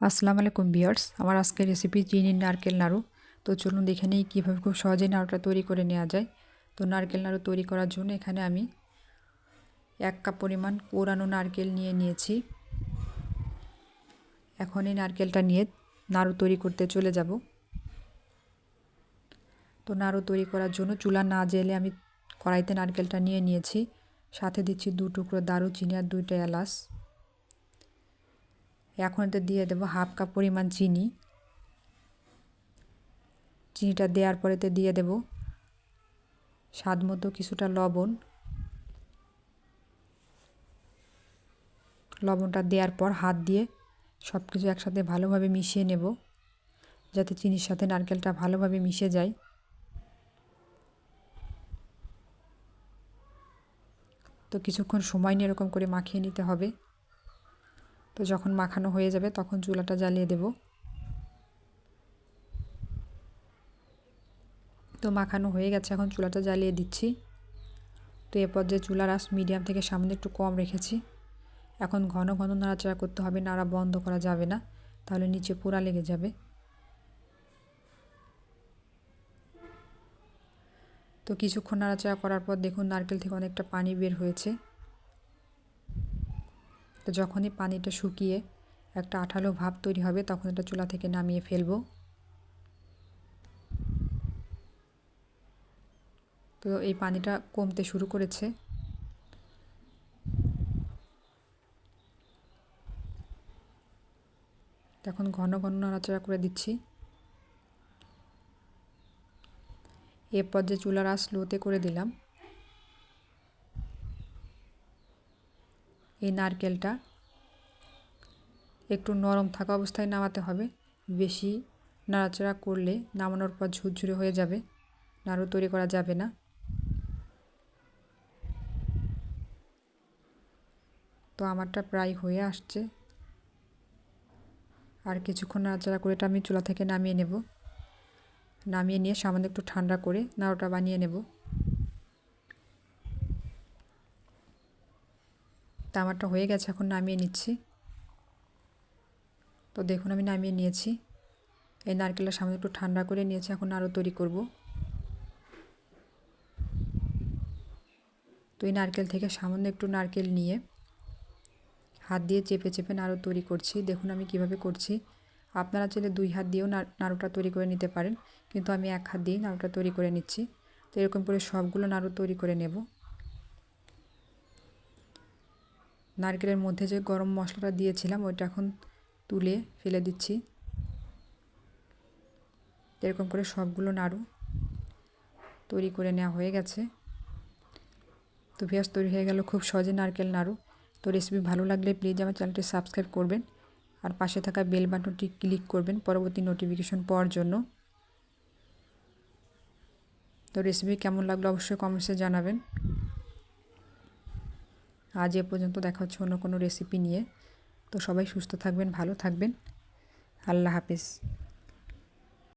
আসসালামু আলাইকুম বিয়ার্স আমার আজকের রেসিপি চিনির নারকেল, নাড়ু। তো চলুন দেখে নিই কীভাবে খুব সহজেই নাড়ুটা তৈরি করে নেওয়া যায়। তো নারকেল, নাড়ু তৈরি করার জন্য এখানে আমি এক কাপ পরিমাণ পোড়ানো নারকেল নিয়ে নিয়েছি। এখন এই নারকেলটা নিয়ে নাড়ু তৈরি করতে চলে যাব। তো নাড়ু তৈরি করার জন্য চুলা না জেলে আমি কড়াইতে নারকেলটা নিয়ে নিয়েছি। সাথে দিচ্ছি দু টুকরো দারুচিনি আর দুইটা এলাচ। এখন এতে দিয়ে দেবো হাফ কাপ পরিমাণ চিনি। চিনিটা দেওয়ার পরেতে দিয়ে দেব স্বাদ মতো কিছুটা লবণ। লবণটা দেওয়ার পর হাত দিয়ে সব কিছু একসাথে ভালোভাবে মিশিয়ে নেব, যাতে চিনির সাথে নারকেলটা ভালোভাবে মিশে যায়। তো কিছুক্ষণ সময় নিয়ে এরকম করে মাখিয়ে নিতে হবে। তো যখন মাখানো হয়ে যাবে তখন চুলাটা জ্বালিয়ে দেব। তো মাখানো হয়ে গেছে, এখন চুলাটা জ্বালিয়ে দিচ্ছি। তো এরপর যে চুলার আস মিডিয়াম থেকে সামনে একটু কম রেখেছি। এখন ঘন ঘন নাড়াচাড়া করতে হবে, নাড়া বন্ধ করা যাবে না, তাহলে নিচে পোড়া লেগে যাবে। তো কিছুক্ষণ নাড়াচাড়া করার পর দেখুন নারকেল থেকে অনেকটা পানি বের হয়েছে। তো যখনই পানিটা শুকিয়ে একটা আঠালো ভাব তৈরি হবে, তখন এটা চুলা থেকে নামিয়ে ফেলব। তো এই পানিটা কমতে শুরু করেছে। এখন ঘন ঘন নাড়াচাড়া করে দিচ্ছি। এরপর যে চুলার আস স্লোতে করে দিলাম এই নারকেলটা একটু নরম থাকা অবস্থায় নামাতে হবে। বেশি নাড়াচাড়া করলে নামানোর পর ঝুরঝুরে হয়ে যাবে। নাড়ু তৈরি করা যাবে না। তো আমারটা প্রায় হয়ে আসছে। আর কিছুক্ষণ নাড়াচাড়া করে এটা আমি চুলা থেকে নামিয়ে নেব। নামিয়ে নিয়ে সামান্য একটু ঠান্ডা করে নাড়ুটা বানিয়ে নেব। তা আমারটা হয়ে গেছে, এখন নামিয়ে নিচ্ছি। তো দেখুন, আমি নামিয়ে নিয়েছি। এই নারকেলটা সামনে একটু ঠান্ডা করে নিয়েছি, এখন আরও তৈরি করব। তো এই নারকেল থেকে সামান্য একটু নারকেল নিয়ে হাত দিয়ে চেপে চেপে নাড়ু তৈরি করছি। দেখুন, আমি কীভাবে করছি। আপনারা চাইলে দুই হাত দিয়েও নাড়ুটা তৈরি করে নিতে পারেন, কিন্তু আমি এক হাত দিয়েই নাড়ুটা তৈরি করে নিচ্ছি। তো এরকম করে সবগুলো নাড়ু তৈরি করে নেব। নারকেলের মধ্যে যে গরম মশলাটা দিয়েছিলাম, ওইটা এখন তুলে ফেলে দিচ্ছি। এরকম করে সবগুলো নাড়ু তৈরি করে নেওয়া হয়ে গেছে। তো পেঁয়াজ তৈরি হয়ে গেল খুব সহজে নারকেল নাড়ু। তো রেসিপি ভালো লাগলে প্লিজ আমার চ্যানেলটি সাবস্ক্রাইব করবেন আর পাশে থাকা বেল বাটনটি ক্লিক করবেন পরবর্তী নোটিফিকেশন পাওয়ার জন্য। তো রেসিপি কেমন লাগল অবশ্যই কমেন্টসে জানাবেন। আজ এ পর্যন্ত দেখা হচ্ছে অন্য কোনো রেসিপি নিয়ে। তো সবাই সুস্থ থাকবেন, ভালো থাকবেন। আল্লাহ হাফিজ।